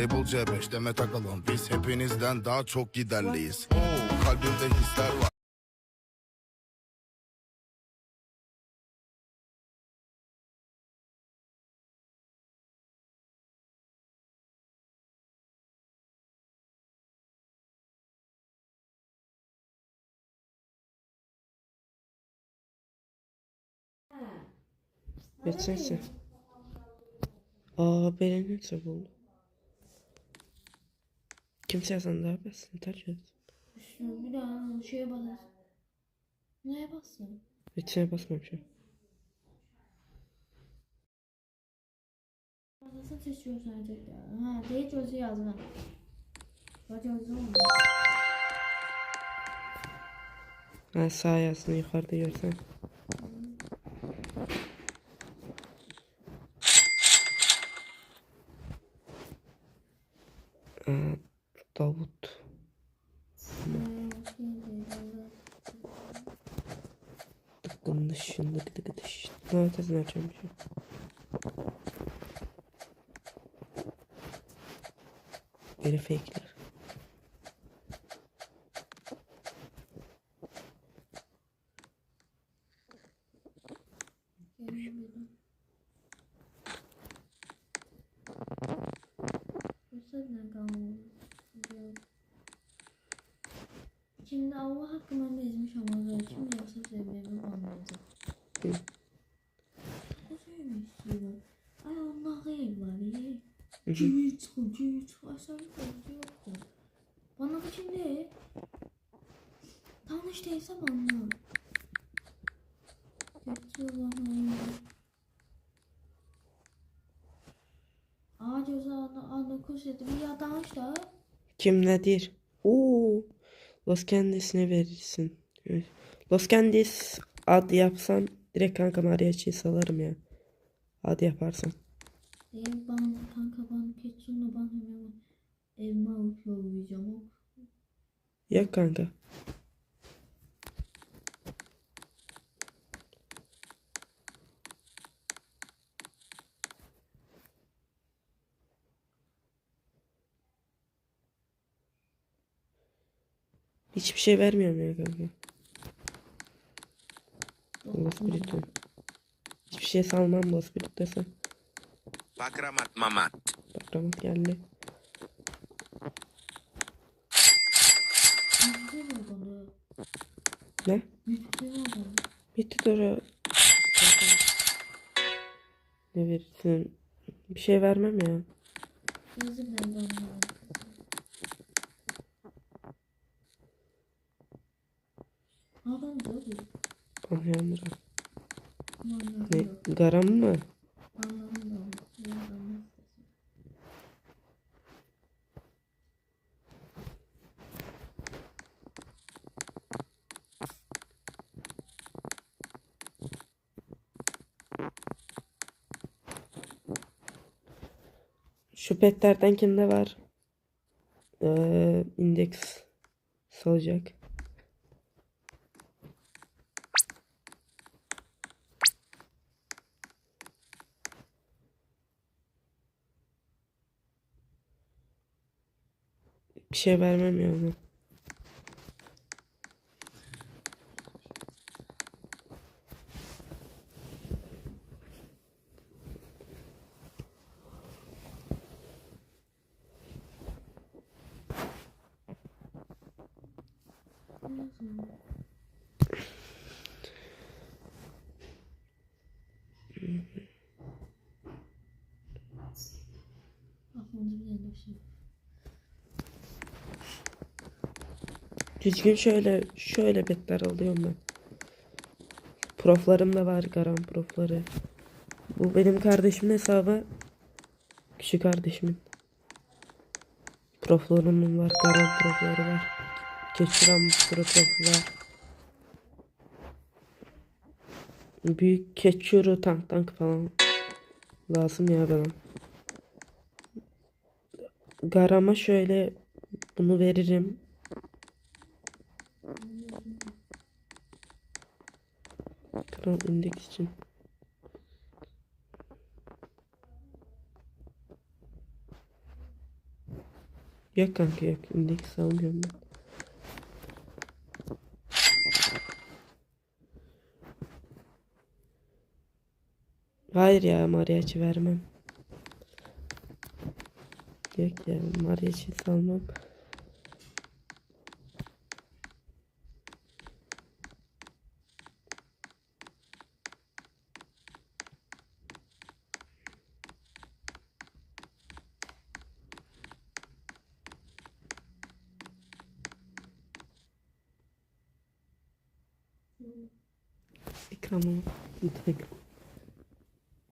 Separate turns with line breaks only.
Label C5 deme takalım Biz hepinizden daha çok giderliyiz Oo, Kalbimde hisler var
Geçsene. Aa beni ne buldu? Kimse yazan daha bassın taç yaz.
Şunu bir daha şeye basar. Neye bassın?
Geçsene basmamışım.
Nasıl seçiyorsun ya? Ha, değil gözü yazma. Gözü olmuş.
Ha sağ yazsın yukarıda görsen. Davut. Dıkkın dışın dık dık dış. Ne ötesini açamışım. Biri fake'ler.
Şimdi Allah hakkında bezmiş ama böyle kim yoksa anladı.
Hı.
Ne söylemek istiyorum? Ay onlar ev var ya.
Hı hı.
Cüt, cüt, aşağı yukarı yoktu. Bana bu şimdi tanış değilsem bana. Aa göze ana ana kuş eti bir yadanış da.
Kim nedir? Oo. Los Kendis'ine verirsin. Evet. Los Kendis ad yapsan direkt kanka mariachi salarım ya. Ad yaparsan.
Ev ben kanka ben keçinle ben hemen evime alıp yollayacağım.
Yok kanka. Hiçbir şey vermiyorum ya kanka. Allah spiritu. Hiçbir şey salmam bu spirit desem.
Pakramat mamat.
Bak Ramat geldi. Ne? Bitti Dora. Ne verirsin? Bir şey vermem ya.
Yüzde mi Anladım
Ne? Garam mı? Şu petlerden kimde var? Ee, indeks salacak. Bir şey vermem ya ona.
Aklımda bir tane şey.
Düzgün şöyle şöyle petler alıyorum ben. Proflarım da var garam profları. Bu benim kardeşimin hesabı. Küçük kardeşimin. Proflarımın var, garam profları var. Keçiram profu var. Büyük keçuru tank tank falan lazım ya bana. Garama şöyle bunu veririm. Kral indeks için. Yok kanka yok. İndeks salmıyorum ben. Hayır ya mariachi vermem. Yok ya mariachi salmam. clairement, c'est très.